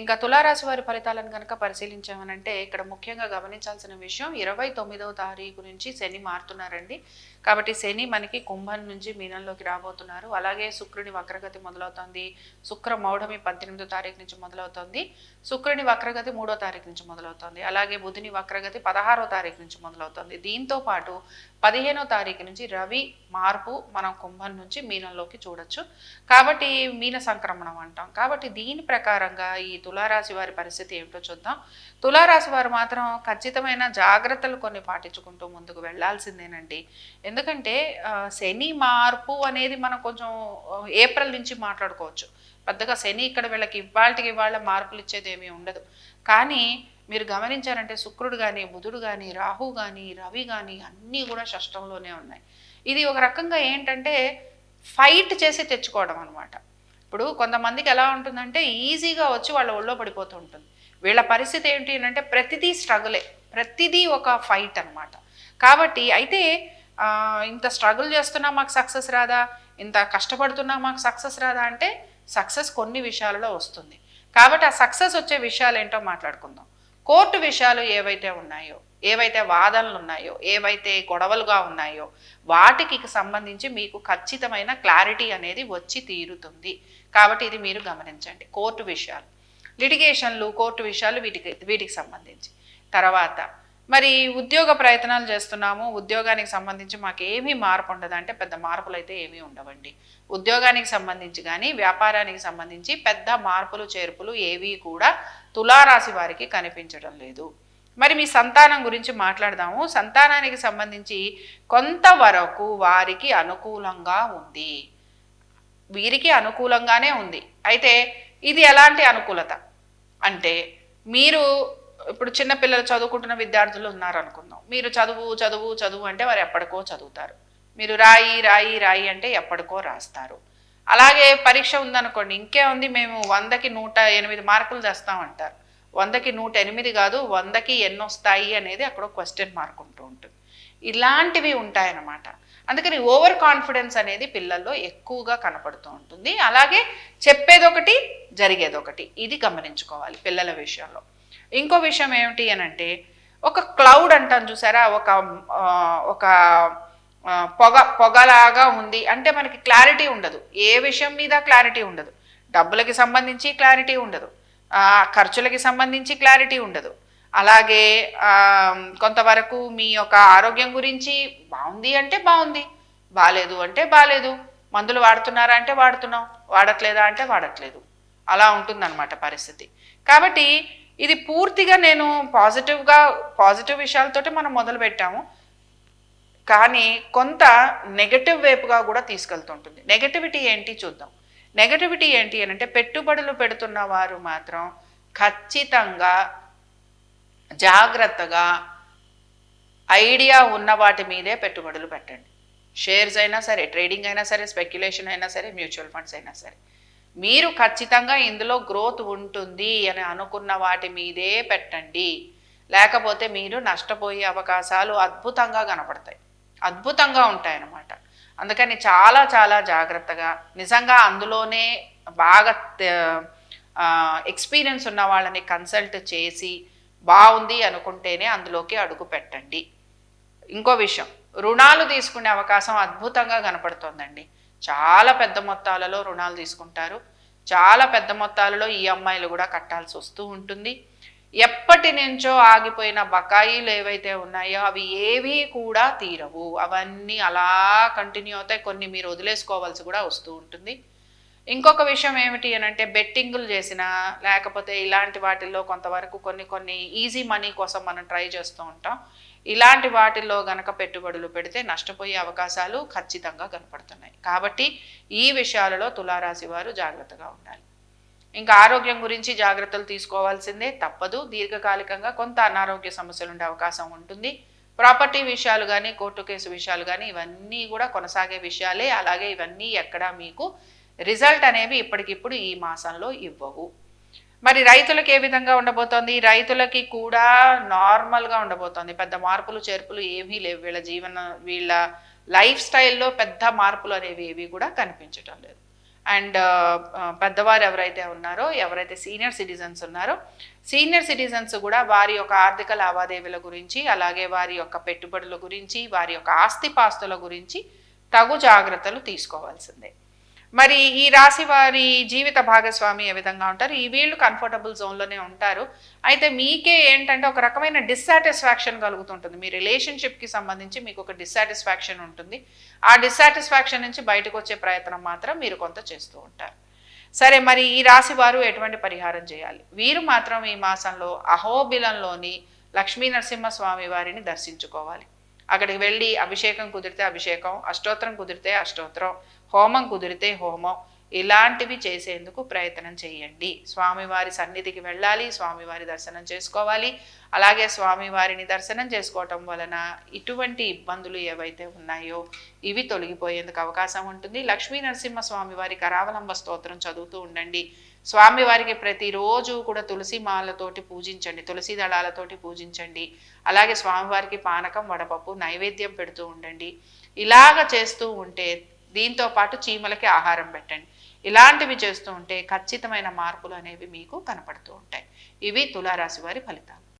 ఇంకా తులారాశి వారి ఫలితాలను కనుక పరిశీలించామనంటే ఇక్కడ ముఖ్యంగా గమనించాల్సిన విషయం ఇరవై తొమ్మిదవ తారీఖు నుంచి శని మారుతున్నారండి. కాబట్టి శని మనకి కుంభం నుంచి మీనంలోకి రాబోతున్నారు. అలాగే శుక్రుని వక్రగతి మొదలవుతుంది. శుక్ర మౌఢమి పద్దెనిమిదో తారీఖు నుంచి మొదలవుతుంది. శుక్రుని వక్రగతి మూడో తారీఖు నుంచి మొదలవుతుంది. అలాగే బుధుని వక్రగతి పదహారో తారీఖు నుంచి మొదలవుతుంది. దీంతో పాటు పదిహేనో తారీఖు నుంచి రవి మార్పు మనం కుంభం నుంచి మీనంలోకి చూడొచ్చు. కాబట్టి మీన సంక్రమణం అంటాం. కాబట్టి దీని ప్రకారంగా ఈ తులారాశి వారి పరిస్థితి ఏమిటో చూద్దాం. తులారాశి వారు మాత్రం ఖచ్చితమైన జాగ్రత్తలు కొన్ని పాటించుకుంటూ ముందుకు వెళ్ళాల్సిందేనండి ఎందుకంటే శని మార్పు అనేది మనం కొంచెం ఏప్రిల్ నుంచి మాట్లాడుకోవచ్చు. పెద్దగా శని ఇక్కడ వీళ్ళకి ఇవాళకి ఇవాళ మార్పులు ఇచ్చేది ఏమీ ఉండదు. కానీ మీరు గమనించారంటే శుక్రుడు కానీ బుధుడు కానీ రాహు కానీ రవి కానీ అన్నీ కూడా షష్టంలోనే ఉన్నాయి. ఇది ఒక రకంగా ఏంటంటే ఫైట్ చేసి తెచ్చుకోవడం అనమాట ఇప్పుడు కొంతమందికి ఎలా ఉంటుందంటే ఈజీగా వచ్చి వాళ్ళ ఒళ్ళో పడిపోతూ ఉంటుంది. వీళ్ళ పరిస్థితి ఏంటి అంటే ప్రతిదీ స్ట్రగులే. ప్రతిదీ ఒక ఫైట్ అన్నమాట. కాబట్టి అయితే ఇంత స్ట్రగుల్ చేస్తున్నా మాకు సక్సెస్ రాదా? ఇంత కష్టపడుతున్నా మాకు సక్సెస్ రాదా అంటే సక్సెస్ కొన్ని విషయాలలో వస్తుంది. కాబట్టి ఆ సక్సెస్ వచ్చే విషయాలు ఏంటో మాట్లాడుకుందాం. కోర్టు విషయాలు ఏవైతే ఉన్నాయో ఏవైతే వాదనలు ఉన్నాయో ఏవైతే గొడవలుగా ఉన్నాయో వాటికి సంబంధించి మీకు ఖచ్చితమైన క్లారిటీ అనేది వచ్చి తీరుతుంది. కాబట్టి ఇది మీరు గమనించండి. కోర్టు విషయాలు. లిటిగేషన్లు కోర్టు విషయాలు వీటికి వీటికి సంబంధించి. తర్వాత మరి ఉద్యోగ ప్రయత్నాలు చేస్తున్నాము. ఉద్యోగానికి సంబంధించి మాకు ఏమీ మార్పు ఉండదు అంటే పెద్ద మార్పులు అయితే ఏమీ ఉండవండి. ఉద్యోగానికి సంబంధించి కానీ వ్యాపారానికి సంబంధించి పెద్ద మార్పులు చేర్పులు ఏవి కూడా తులారాశి వారికి కనిపించడం లేదు. మరి మీ సంతానం గురించి మాట్లాడదాము. సంతానానికి సంబంధించి కొంతవరకు వారికి అనుకూలంగా ఉంది. వీరికి అనుకూలంగానే ఉంది. అయితే ఇది ఎలాంటి అనుకూలత? అంటే మీరు ఇప్పుడు చిన్నపిల్లలు చదువుకుంటున్న విద్యార్థులు ఉన్నారనుకుందాం. మీరు చదువు చదువు చదువు అంటే వారు ఎప్పటికో చదువుతారు. మీరు రాయి రాయి రాయి అంటే ఎప్పటికో రాస్తారు. అలాగే పరీక్ష ఉందనుకోండి ఇంకే ఉంది మేము వందకి నూట ఎనిమిది మార్కులు తెస్తామంటారు. వందకి నూట ఎనిమిది కాదు వందకి ఎన్ని వస్తాయి అనేది అక్కడ క్వశ్చన్ మార్క్ ఉంటూ ఉంటుంది. ఇలాంటివి ఉంటాయన్నమాట. అందుకని ఓవర్ కాన్ఫిడెన్స్ అనేది పిల్లల్లో ఎక్కువగా కనపడుతూ ఉంటుంది. అలాగే చెప్పేదొకటి జరిగేదొకటి. ఇది గమనించుకోవాలి పిల్లల విషయంలో. ఇంకో విషయం ఏమిటి అని అంటే ఒక క్లౌడ్ అంటాం చూసారా? ఒక ఒక పొగ పొగలాగా ఉంది. అంటే మనకి క్లారిటీ ఉండదు. ఏ విషయం మీద క్లారిటీ ఉండదు. డబ్బులకి సంబంధించి క్లారిటీ ఉండదు. ఖర్చులకి సంబంధించి క్లారిటీ ఉండదు. అలాగే కొంతవరకు మీ యొక్క ఆరోగ్యం గురించి బాగుంది అంటే బాగుంది బాగాలేదు అంటే బాగాలేదు మందులు వాడుతున్నారా అంటే వాడుతున్నాం వాడట్లేదా అంటే వాడట్లేదు. అలా ఉంటుందన్నమాట పరిస్థితి. కాబట్టి ఇది పూర్తిగా నేను పాజిటివ్గా పాజిటివ్ విషయాలతోటి మనం మొదలు పెట్టాము. కానీ కొంత నెగటివ్ వైపుగా కూడా తీసుకెళ్తుంటుంది. నెగటివిటీ ఏంటి చూద్దాం. నెగటివిటీ ఏంటి అని అంటే పెట్టుబడులు పెడుతున్న వారు మాత్రం ఖచ్చితంగా జాగ్రత్తగా ఐడియా ఉన్న వాటి మీదే పెట్టుబడులు పెట్టండి. షేర్స్ అయినా సరే ట్రేడింగ్ అయినా సరే స్పెక్యులేషన్ అయినా సరే మ్యూచువల్ ఫండ్స్ అయినా సరే. మీరు ఖచ్చితంగా ఇందులో గ్రోత్ ఉంటుంది అని అనుకున్న వాటి మీదే పెట్టండి. లేకపోతే మీరు నష్టపోయే అవకాశాలు అద్భుతంగా కనపడతాయి. అద్భుతంగా ఉంటాయన్నమాట. అందుకని చాలా చాలా జాగ్రత్తగా నిజంగా అందులోనే బాగా ఎక్స్పీరియన్స్ ఉన్న వాళ్ళని కన్సల్ట్ చేసి బాగుంది అనుకుంటేనే అందులోకి అడుగు పెట్టండి. ఇంకో విషయం రుణాలు తీసుకునే అవకాశం అద్భుతంగా కనపడుతోందండి. చాలా పెద్ద మొత్తాలలో రుణాలు తీసుకుంటారు. చాలా పెద్ద మొత్తాలలో ఈఎంఐలు కూడా కట్టాల్సి వస్తూ ఉంటుంది. ఎప్పటి నుంచో ఆగిపోయిన బకాయిలు ఏవైతే ఉన్నాయో అవి ఏవి కూడా తీరవు. అవన్నీ అలా కంటిన్యూ అవుతాయి. కొన్ని మీరు వదిలేసుకోవాల్సి కూడా వస్తూ ఉంటుంది. ఇంకొక విషయం ఏమిటి అని అంటే బెట్టింగులు చేసినా లేకపోతే ఇలాంటి వాటిల్లో కొంతవరకు కొన్ని కొన్ని ఈజీ మనీ కోసం మనం ట్రై చేస్తూ ఉంటాం. ఇలాంటి వాటిల్లో గనక పెట్టుబడులు పెడితే నష్టపోయే అవకాశాలు ఖచ్చితంగా కనపడుతున్నాయి. కాబట్టి ఈ విషయాలలో తులారాశి వారు జాగ్రత్తగా ఉండాలి. ఇంకా ఆరోగ్యం గురించి జాగ్రత్తలు తీసుకోవాల్సిందే. తప్పదు. దీర్ఘకాలికంగా కొంత అనారోగ్య సమస్యలు ఉండే అవకాశం ఉంటుంది. ప్రాపర్టీ విషయాలు కానీ కోర్టు కేసు విషయాలు కానీ ఇవన్నీ కూడా కొనసాగే విషయాలే. అలాగే ఇవన్నీ ఎక్కడా మీకు రిజల్ట్ అనేవి ఇప్పటికిప్పుడు ఈ మాసంలో ఇవ్వవు. మరి రైతులకు ఏ విధంగా ఉండబోతోంది? రైతులకి కూడా నార్మల్గా ఉండబోతోంది. పెద్ద మార్పులు చేర్పులు ఏమీ లేవు. వీళ్ళ జీవన వీళ్ళ లైఫ్ స్టైల్లో పెద్ద మార్పులు అనేవి ఏవి కూడా కనిపించటం లేదు. అండ్ పెద్దవారు ఎవరైతే ఉన్నారో ఎవరైతే సీనియర్ సిటిజన్స్ ఉన్నారో సీనియర్ సిటిజన్స్ కూడా వారి యొక్క ఆర్థిక లావాదేవీల గురించి అలాగే వారి యొక్క పెట్టుబడుల గురించి వారి యొక్క ఆస్తిపాస్తుల గురించి తగు జాగ్రత్తలు తీసుకోవాల్సిందే. మరి ఈ రాశి వారి జీవిత భాగస్వామి ఏ విధంగా ఉంటారు? ఈ వీళ్ళు కంఫర్టబుల్ జోన్లోనే ఉంటారు. అయితే మీకే ఏంటంటే ఒక రకమైన డిస్సాటిస్ఫాక్షన్ కలుగుతుంటుంది. మీ రిలేషన్షిప్కి సంబంధించి మీకు ఒక డిస్సాటిస్ఫాక్షన్ ఉంటుంది. ఆ డిస్సాటిస్ఫాక్షన్ నుంచి బయటకు వచ్చే ప్రయత్నం మాత్రం మీరు కొంత చేస్తూ ఉంటారు. సరే మరి ఈ రాశి వారు ఎటువంటి పరిహారం చేయాలి? వీరు మాత్రం ఈ మాసంలో అహోబిలంలోని లక్ష్మీ నరసింహస్వామి వారిని దర్శించుకోవాలి. అక్కడికి వెళ్ళి అభిషేకం కుదిరితే అభిషేకం అష్టోత్తరం కుదిరితే అష్టోత్తరం హోమం కుదిరితే హోమం. ఇలాంటివి చేసేందుకు ప్రయత్నం చేయండి. స్వామివారి సన్నిధికి వెళ్ళాలి స్వామివారి దర్శనం చేసుకోవాలి. అలాగే స్వామివారిని దర్శనం చేసుకోవటం వలన ఇటువంటి ఇబ్బందులు ఏవైతే ఉన్నాయో ఇవి తొలగిపోయేందుకు అవకాశం ఉంటుంది. లక్ష్మీ నరసింహ స్వామివారి కరావలంబ స్తోత్రం చదువుతూ ఉండండి. స్వామివారికి ప్రతిరోజు కూడా తులసి మాలతోటి పూజించండి తులసి దళాలతోటి పూజించండి. అలాగే స్వామివారికి పానకం వడపప్పు నైవేద్యం పెడుతూ ఉండండి. ఇలాగ చేస్తూ ఉంటే దీంతో పాటు చీమలకి ఆహారం పెట్టండి. ఇలాంటివి చేస్తూ ఉంటే ఖచ్చితమైన మార్పులు అనేవి మీకు కనపడుతూ ఉంటాయి. ఇవి తులారాశి వారి ఫలితాలు.